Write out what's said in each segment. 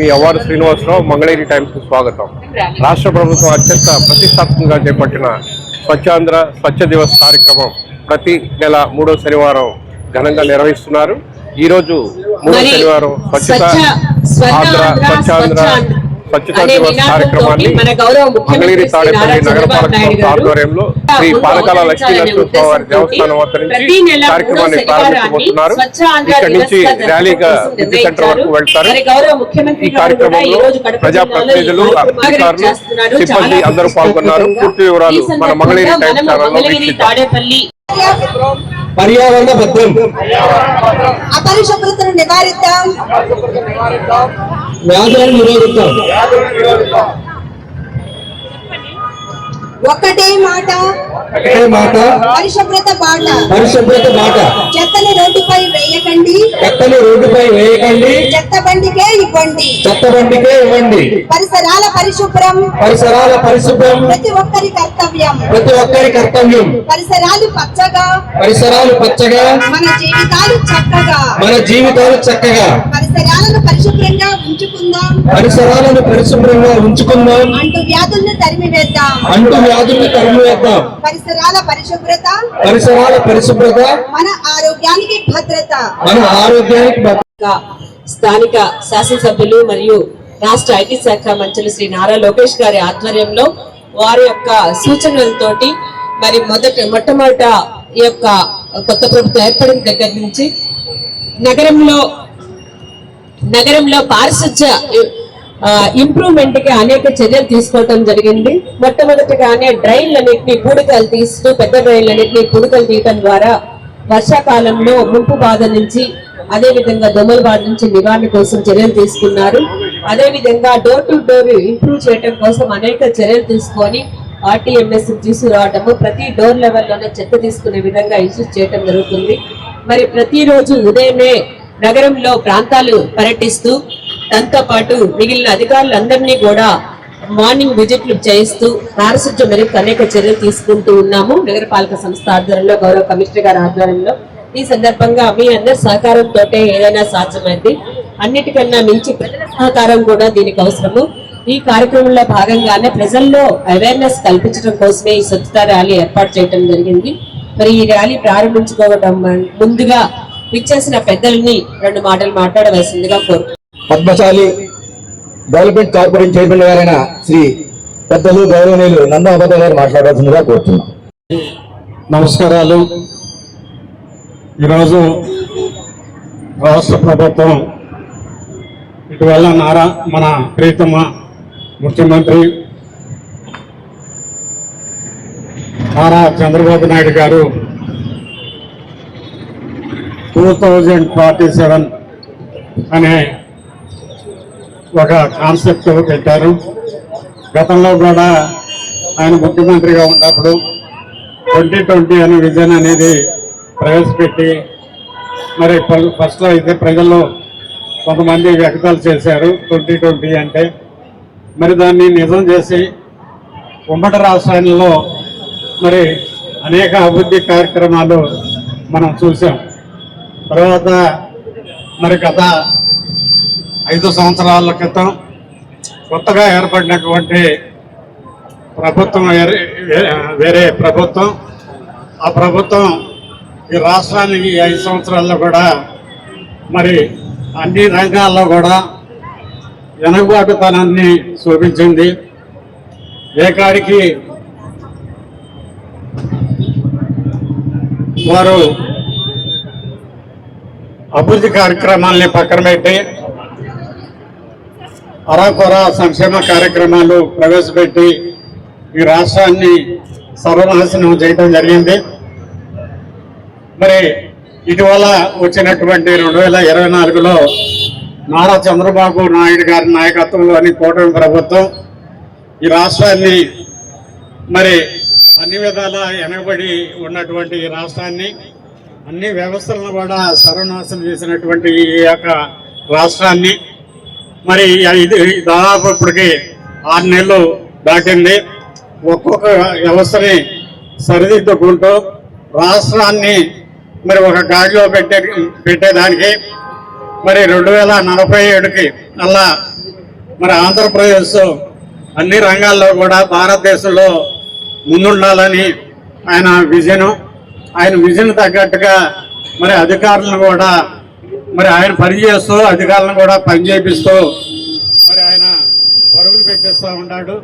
మీ award Srinivasarao Mangalagiri టైమ్స్కు స్వాగతం. రాష్ట్ర ప్రభుత్వం అత్యంత ప్రతిష్టాత్మకంగా చేపట్టిన స్వచ్ఛాంధ్ర స్వచ్ఛ దివస్ కార్యక్రమం ప్రతి నెల మూడో శనివారం ఘనంగా నిర్వహిస్తున్నారు. ఈ రోజు మూడో శనివారం స్వచ్ఛత ఆంధ్ర స్వచ్ఛాంధ్ర స్వచ్ఛ స్వచ్ఛతా దివస్ కార్యక్రమాన్ని మంగళగిరి తాడేపల్లి నగరపాలక సంస్థ ఆధ్వర్యంలో శ్రీ లక్ష్మీ నరసింహస్వామి దేవస్థానం వద్ద నుంచి కార్యక్రమాన్ని ప్రారంభించబోతున్నారు. ఇక్కడ నుంచి ర్యాలీగా విద్యుత్ సెంటర్ వరకు. వెళ్తారు. ఈ కార్యక్రమంలో ప్రజాప్రతినిధులు అధికారులు. సిబ్బంది అందరూ పాల్గొన్నారు. పూర్తి వివరాలు మన మంగళగిరి మనము ఛానల్లో వీక్షిద్దాం పర్యావరణ భద్రం అపరిశుభ్రతను నివారిద్దాం. వ్యాధులను నిరోధిద్దాం. ఒక్కటే మాట ఒకటే మాట. పరిశుభ్రత బాట. పరిశుభ్రత బాట. చెత్తని రోడ్డుపై వేయకండి. చెత్తని రోడ్డుపై వేయకండి. చెత్త బండికే ఇవ్వండి. చెత్త బండికే ఇవ్వండి. పరిసరాల పరిశుభ్రం. పరిసరాల పరిశుభ్రం. ప్రతి ఒక్కరి కర్తవ్యం. ప్రతి ఒక్కరి కర్తవ్యం. పరిసరాలు పచ్చగా. పరిసరాలు పచ్చగా. మన జీవితాలు చక్కగా. మన జీవితాలు చక్కగా. పరిసరాలను పరిశుభ్రంగా ఉంచుకుందాం. పరిసరాలను పరిశుభ్రంగా ఉంచుకుందాం. అంటూ వ్యాధులను తరిమివేద్దాం. అంటు వ్యాధుల్ని తరిమివేద్దాం. పరిసరాల పరిశుభ్రత పరిసరాల పరిశుభ్రత మన ఆరోగ్యానికి భద్రత మన ఆరోగ్యానికి భద్రత. స్థానిక శాసనసభ్యులు మరియు రాష్ట్ర ఐటీ శాఖ మంత్రులు శ్రీ నారా లోకేష్ గారి ఆధ్వర్యంలో వారి యొక్క సూచనలతోటి మరి మొదట మొట్టమొదట ఈ యొక్క కొత్త ప్రభుత్వం ఏర్పడిన దగ్గర నుంచి నగరంలో నగరంలో పారిశుధ్య ఇంప్రూవ్మెంట్కి అనేక చర్యలు తీసుకోవటం జరిగింది. మొట్టమొదటిగానే డ్రైన్లన్నింటినీ పూడికలు తీస్తూ పెద్ద డ్రైన్లన్నింటినీ పూడికలు తీయటం ద్వారా వర్షాకాలంలో ముంపు బాధ నుంచి అదే విధంగా బాధ నుంచి నివారణ కోసం చర్యలు తీసుకున్నారు. అదేవిధంగా డోర్ టు డోర్ ఇంప్రూవ్ చేయటం కోసం అనేక చర్యలు తీసుకొని ఆర్టీఎంఎస్ తీసుకురావటము ప్రతి డోర్ లెవెల్లోనే చెత్త తీసుకునే విధంగా ఇష్యూస్ చేయటం జరుగుతుంది. మరి ప్రతిరోజు ఉదయమే నగరంలో ప్రాంతాలు పర్యటిస్తూ దాంతో పాటు మిగిలిన అధికారులందరినీ కూడా మార్నింగ్ విజిట్లు చేయిస్తూ పారిశుద్ధ్యం మెరుగు అనేక చర్యలు తీసుకుంటూ ఉన్నాము. నగరపాలక సంస్థ ఆధ్వర్యంలో గౌరవ కమిషనర్ గారి ఆధ్వర్యంలో. ఈ సందర్భంగా మీ అందరి సహకారంతో ఏదైనా సాధ్యమైంది. అన్నిటికన్నా మించి ప్రజల సహకారం కూడా దీనికి అవసరము. ఈ కార్యక్రమంలో భాగంగానే ప్రజల్లో అవేర్నెస్ కల్పించడం కోసమే ఈ స్వచ్ఛత ర్యాలీ ఏర్పాటు చేయడం జరిగింది. మరి ఈ ర్యాలీ ప్రారంభించుకోవడం ముందుగా ఇచ్చేసిన పెద్దల్ని రెండు మాటలు మాట్లాడవలసిందిగా కోరు పద్మశాలి డెవలప్మెంట్ కార్పొరేషన్ చైర్మన్ గారైన శ్రీ పెద్దలు గౌరవనీయులు నందాపద గారు మాట్లాడాల్సిందిగా కోరుతున్నాం. నమస్కారాలు. ఈరోజు రాష్ట్ర ప్రభుత్వం ఇటీవల నారా మన ప్రీతమ ముఖ్యమంత్రి నారా చంద్రబాబు నాయుడు గారు టూ థౌజండ్ ఫార్టీ సెవెన్ అనే ఒక కాన్సెప్ట్ పెట్టారు. గతంలో కూడా ఆయన ముఖ్యమంత్రిగా ఉన్నప్పుడు ట్వంటీ ట్వంటీ అనే విజన్ అనేది ప్రవేశపెట్టి మరి ఫస్ట్లో అయితే ప్రజల్లో కొంతమంది వ్యక్తాలు చేశారు ట్వంటీ ట్వంటీ అంటే. మరి దాన్ని నిజం చేసి ఉమ్మడి రాష్ట్రాలలో మరి అనేక అభివృద్ధి కార్యక్రమాలు మనం చూసాం తర్వాత మరి గత ఐదు సంవత్సరాల క్రితం కొత్తగా ఏర్పడినటువంటి ప్రభుత్వం వేరే ప్రభుత్వం. ఆ ప్రభుత్వం ఈ రాష్ట్రానికి ఐదు సంవత్సరాల్లో కూడా మరి అన్ని రంగాల్లో కూడా వెనుకబాటుతనాన్ని చూపించింది. ఏ కాడికి వారు అభివృద్ధి కార్యక్రమాల్ని పక్కన పెట్టి అరాకొర సంక్షేమ కార్యక్రమాలు ప్రవేశపెట్టి ఈ రాష్ట్రాన్ని సర్వనాశనం చేయడం జరిగింది. మరి ఇటీవల వచ్చినటువంటి రెండు వేల ఇరవై నాలుగులో నారా చంద్రబాబు నాయుడు గారి నాయకత్వంలోని కూటమి ప్రభుత్వం ఈ రాష్ట్రాన్ని మరి అన్ని విధాల వెనకబడి ఉన్నటువంటి ఈ రాష్ట్రాన్ని అన్ని వ్యవస్థలను కూడా సర్వనాశనం చేసినటువంటి ఈ యొక్క రాష్ట్రాన్ని మరి ఇది దాదాపు ఇప్పటికి ఆరు నెలలు దాటింది. ఒక్కొక్క వ్యవస్థని సరిదిద్దుకుంటూ రాష్ట్రాన్ని మరి ఒక గాడిలో పెట్టే పెట్టేదానికి మరి రెండు వేల నలభై ఏడుకి అలా మరి ఆంధ్రప్రదేశ్ అన్ని రంగాల్లో కూడా భారతదేశంలో ముందుండాలని ఆయన విజన్. ఆయన విజన్ తగ్గట్టుగా మరి అధికారులను కూడా మరి ఆయన పనిచేస్తూ అధికారులను కూడా పనిచేపిస్తూ మరి ఆయన పరుగులు పెట్టిస్తూ ఉన్నాడు.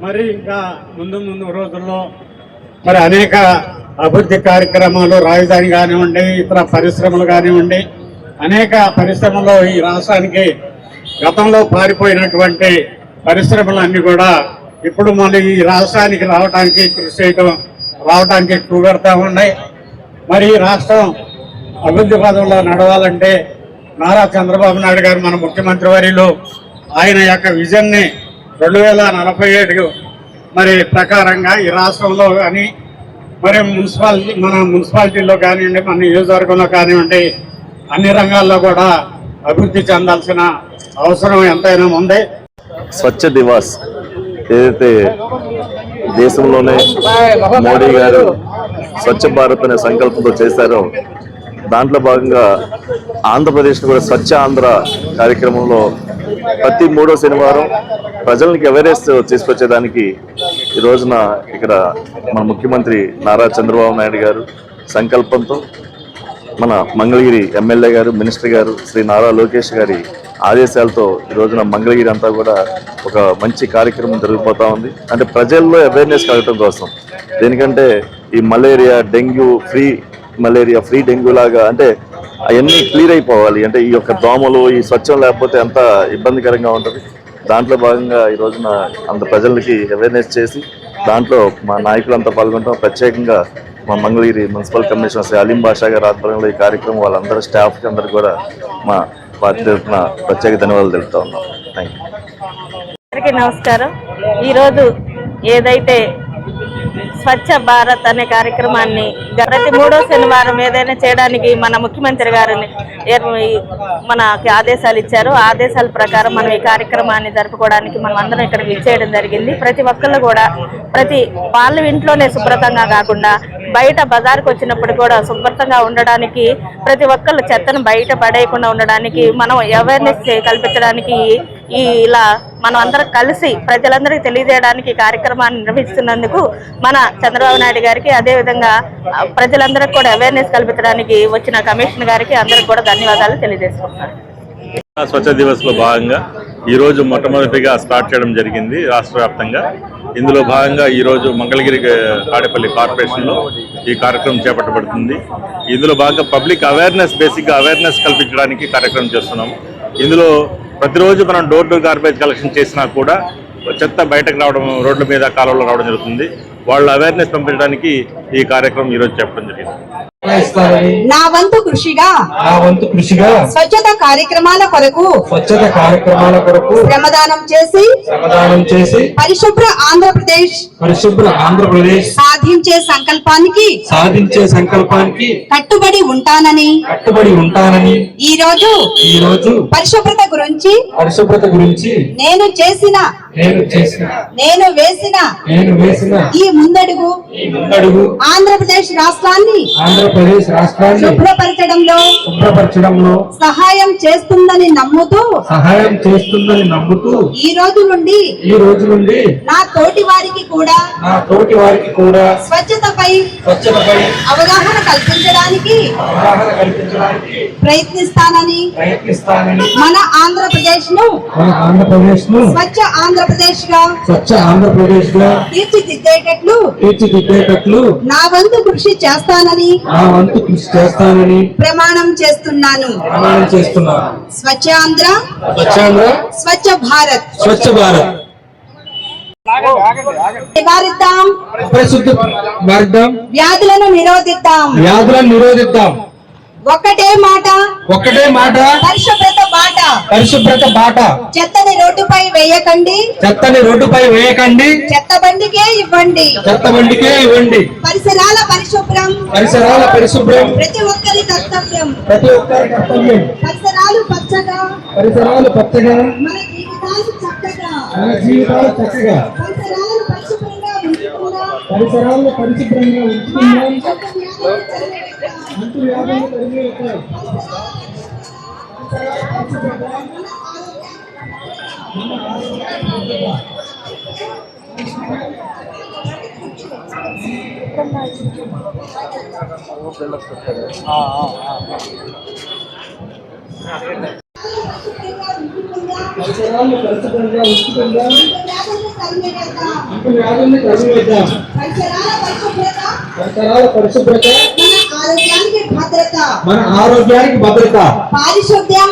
మరి ఇంకా ముందు ముందు రోజుల్లో మరి అనేక అభివృద్ధి కార్యక్రమాలు రాజధాని కానివ్వండి ఇతర పరిశ్రమలు కానివ్వండి అనేక పరిశ్రమలు ఈ రాష్ట్రానికి గతంలో పారిపోయినటువంటి పరిశ్రమలన్నీ కూడా ఇప్పుడు మళ్ళీ ఈ రాష్ట్రానికి రావడానికి కృషి చేయటం రావడానికి పెడతా ఉన్నాయి. మరి ఈ రాష్ట్రం అభివృద్ధి పదంలో నడవాలంటే నారా చంద్రబాబు నాయుడు గారు మన ముఖ్యమంత్రి వారిలో ఆయన యొక్క విజన్ని రెండు వేల నలభై ఏడు మరి ప్రకారంగా ఈ రాష్ట్రంలో కానీ మరి మున్సిపాలిటీ మన మున్సిపాలిటీలో కానివ్వండి మన నియోజకవర్గంలో కానివ్వండి అన్ని రంగాల్లో కూడా అభివృద్ధి చెందాల్సిన అవసరం ఎంతైనా ఉంది. స్వచ్ఛ దివాస్ ఏదైతే దేశంలోనే మోడీ గారు స్వచ్ఛ భారత్ అనే సంకల్పంతో చేశారో దాంట్లో భాగంగా ఆంధ్రప్రదేశ్ కూడా స్వచ్ఛ ఆంధ్ర కార్యక్రమంలో ప్రతి మూడో శనివారం ప్రజలకి అవేర్నెస్ తీసుకొచ్చేదానికి ఈ రోజున ఇక్కడ మన ముఖ్యమంత్రి నారా చంద్రబాబు నాయుడు గారు సంకల్పంతో మన మంగళగిరి ఎమ్మెల్యే గారు మినిస్టర్ గారు శ్రీ నారా లోకేష్ గారి ఆదేశాలతో ఈ రోజున మంగళగిరి అంతా కూడా ఒక మంచి కార్యక్రమం జరిగిపోతా ఉంది. అంటే ప్రజల్లో అవేర్నెస్ కలగటం కోసం. దేనికంటే ఈ malaria dengue free malaria free dengue లాగా అంటే అవన్నీ క్లియర్ అయిపోవాలి. అంటే ఈ యొక్క దోమలు ఈ స్వచ్ఛం లేకపోతే ఎంత ఇబ్బందికరంగా ఉంటుంది. దాంట్లో భాగంగా ఈ రోజున అంత ప్రజలకి అవేర్నెస్ చేసి దాంట్లో మా నాయకులంతా పాల్గొంటాం. ప్రత్యేకంగా మా మంగళగిరి మున్సిపల్ కమిషనర్ శ్రీ అలీం బాషా గారి ఆధ్వర్యంలో ఈ కార్యక్రమం వాళ్ళందరూ స్టాఫ్కి అందరు కూడా మా పార్టీ తరఫున ప్రత్యేక ధన్యవాదాలు తెలుపుతా ఉన్నాం. థ్యాంక్ యూ నమస్కారం. ఈరోజు ఏదైతే స్వచ్ఛ భారత్ అనే కార్యక్రమాన్ని ప్రతి మూడో శనివారం ఏదైనా చేయడానికి మన ముఖ్యమంత్రి గారిని మనకి ఆదేశాలు ఇచ్చారు. ఆదేశాల ప్రకారం మనం ఈ కార్యక్రమాన్ని జరుపుకోవడానికి మనం అందరం ఇక్కడ విచ్చేయడం జరిగింది. ప్రతి ఒక్కళ్ళు కూడా ప్రతి వాళ్ళ ఇంట్లోనే శుభ్రతంగా కాకుండా బయట బజార్కి వచ్చినప్పుడు కూడా శుభ్రతంగా ఉండడానికి ప్రతి ఒక్కళ్ళు చెత్తను బయట పడేయకుండా ఉండడానికి మనం అవేర్నెస్ కల్పించడానికి ఈ ఇలా మనం అందరం కలిసి ప్రజలందరికీ తెలియజేయడానికి ఈ కార్యక్రమాన్ని నిర్వహిస్తున్నందుకు మన చంద్రబాబు నాయుడు గారికి అదే విధంగా ప్రజలందరికీ కూడా అవేర్నెస్ కల్పించడానికి వచ్చిన కమిషనర్ గారికి అందరికి కూడా ధన్యవాదాలు తెలియజేసుకుంటున్నారు స్వచ్ఛ దివస్లో భాగంగా ఈ రోజు మొట్టమొదటిగా స్టార్ట్ చేయడం జరిగింది రాష్ట్ర వ్యాప్తంగా. ఇందులో భాగంగా ఈ రోజు మంగళగిరి తాడేపల్లి కార్పొరేషన్లో ఈ కార్యక్రమం చేపట్టబడుతుంది. ఇందులో భాగంగా పబ్లిక్ అవేర్నెస్ బేసిక్గా అవేర్నెస్ కల్పించడానికి కార్యక్రమం చేస్తున్నాం ఇందులో ప్రతిరోజు మనం డోర్ టు గార్బేజ్ కలెక్షన్ చేసినా కూడా చెత్త బయటకు రావడం రోడ్ల మీద కాలువలో రావడం జరుగుతుంది. వాళ్ళ అవేర్నెస్ పంపించడానికి ఈ కార్యక్రమం ఈ రోజు చెప్పడం జరిగింది. నా వంతు కృషిగా నా వంతు కృషిగా స్వచ్ఛత కార్యక్రమాల కొరకు స్వచ్ఛత కార్యక్రమాల కొరకు శ్రమదానం చేసి శ్రమదానం చేసి పరిశుభ్ర ఆంధ్రప్రదేశ్ పరిశుభ్ర ఆంధ్రప్రదేశ్ సాధించే సంకల్పానికి సాధించే సంకల్పానికి కట్టుబడి ఉంటానని. కట్టుబడి ఉంటానని ఈ రోజు ఈ రోజు పరిశుభ్రత గురించి పరిశుభ్రత గురించి నేను చేసిన నేను చేసిన నేను వేసిన నేను వేసిన ఈ ముందడుగు ఈ ముందడుగు ఆంధ్రప్రదేశ్ రాష్ట్రాన్ని ఆంధ్రప్రదేశ్ రాష్ట్రాన్ని శుభ్రపరచడంలో శుభ్రపరచడంలో సహాయం చేస్తుందని నమ్ముతూ సహాయం చేస్తుందని నమ్ముతూ ఈ రోజు నుండి ఈ రోజు నుండి నా తోటి వారికి కూడా నా తోటి వారికి కూడా స్వచ్ఛతపై స్వచ్ఛతపై అవగాహన కల్పించడానికి అవగాహన కల్పించడానికి ప్రయత్నిస్తానని ప్రయత్నిస్తానని మన ఆంధ్రప్రదేశ్ను మన ఆంధ్రప్రదేశ్ను స్వచ్ఛ ఆంధ్రప్రదేశ్గా స్వచ్ఛ ఆంధ్రప్రదేశ్గా తీర్చిదిద్దేటట్లు తీర్చిదిద్దేటట్లు నా వంతు కృషి చేస్తానని నా వంతు కృషి చేస్తానని ప్రమాణం చేస్తున్నాను. ప్రమాణం చేస్తున్నాను స్వచ్ఛ ఆంధ్ర స్వచ్ఛాంధ్ర స్వచ్ఛ భారత్. స్వచ్ఛ భారత్. నివారిద్దాం. పరిశుద్ధ భారతం. వ్యాధులను నిరోధిద్దాం. వ్యాధులను నిరోధిద్దాం. ఒక్కటే మాట. ఒక్కటే మాట. పరిశుభ్రత బాట. పరిశుభ్రత బాట. చెత్తని రోడ్డుపై వేయకండి. చెత్తని రోడ్డుపై వేయకండి. చెత్త బండికే ఇవ్వండి. చెత్త బండికే ఇవ్వండి. పరిసరాల పరిశుభ్రం. పరిసరాల పరిశుభ్రం. ప్రతి ఒక్కరి కర్తవ్యం. ప్రతి ఒక్కరి కర్తవ్యం. పరిసరాలు పచ్చగా. పరిసరాలు పచ్చగా. మన జీవితాలు చక్కగా. మన జీవితాలు చక్కగా. పరిసరాలను పరిశుభ్రంగా ఉంచుకుందాం. పరిసరాలను పరిశుభ్రంగా ఉంచుకుందాం. అంటు వ్యాధులను తరిమివేద్దాం. అంటు వ్యాధులు తరిమివేద్దాం. పరిసరాలు పరిశుభ్రంగా ఉంచుకుందాం వ్యాధుల్ని తరిమేద్దాం పరిసరాల పరిశుభ్రత పరిసరాల పరిశుభ్రత మన ఆరోగ్యానికి భద్రత. పారిశుద్ధ్యం.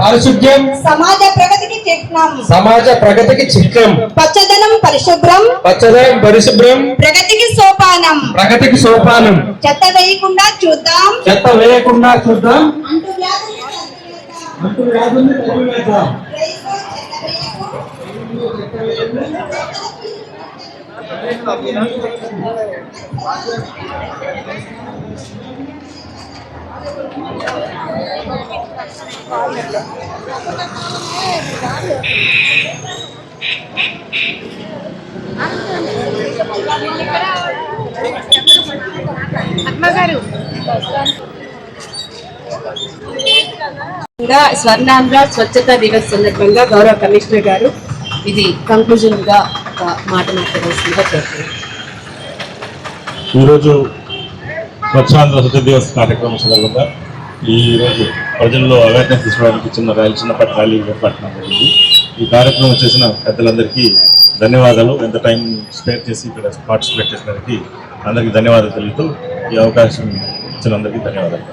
పారిశుద్ధ్యం. సమాజ ప్రగతికి చిహ్నం. సమాజ ప్రగతికి చిహ్నం. పచ్చదనం పరిశుభ్రం. పచ్చదనం పరిశుభ్రం. ప్రగతికి సోపానం. ప్రగతికి సోపానం. చెత్త వేయకుండా చూద్దాం. చెత్త వేయకుండా చూద్దాం. అంటూ వ్యాధుల్ని చెత్త వేయకు. స్వర్ణాంధ్ర స్వచ్ఛతా దివస్ సందర్భంగా గౌరవ కమిషనర్ గారు ఇది కంక్లూజన్గా ఒక మాట మాట్లాడాల్సిందిగా కోరుతున్నాను ఈరోజు స్వచ్ఛాంధ్ర స్వచ్ఛ దివస్ కార్యక్రమం సందర్భంగా ఈరోజు ప్రజల్లో అవేర్నెస్ తీసుకోవడానికి చిన్న ర్యాలీ చిన్నపాటి ర్యాలీ ఏర్పాటు జరిగింది. ఈ కార్యక్రమం చేసిన పెద్దలందరికీ ధన్యవాదాలు. ఎంత టైం స్పేర్ చేసి ఇక్కడ పార్టిసిపేట్ చేసినందుకు అందరికీ ధన్యవాదాలు తెలుపుతూ ఈ అవకాశం ఇచ్చినందరికీ ధన్యవాదాలు.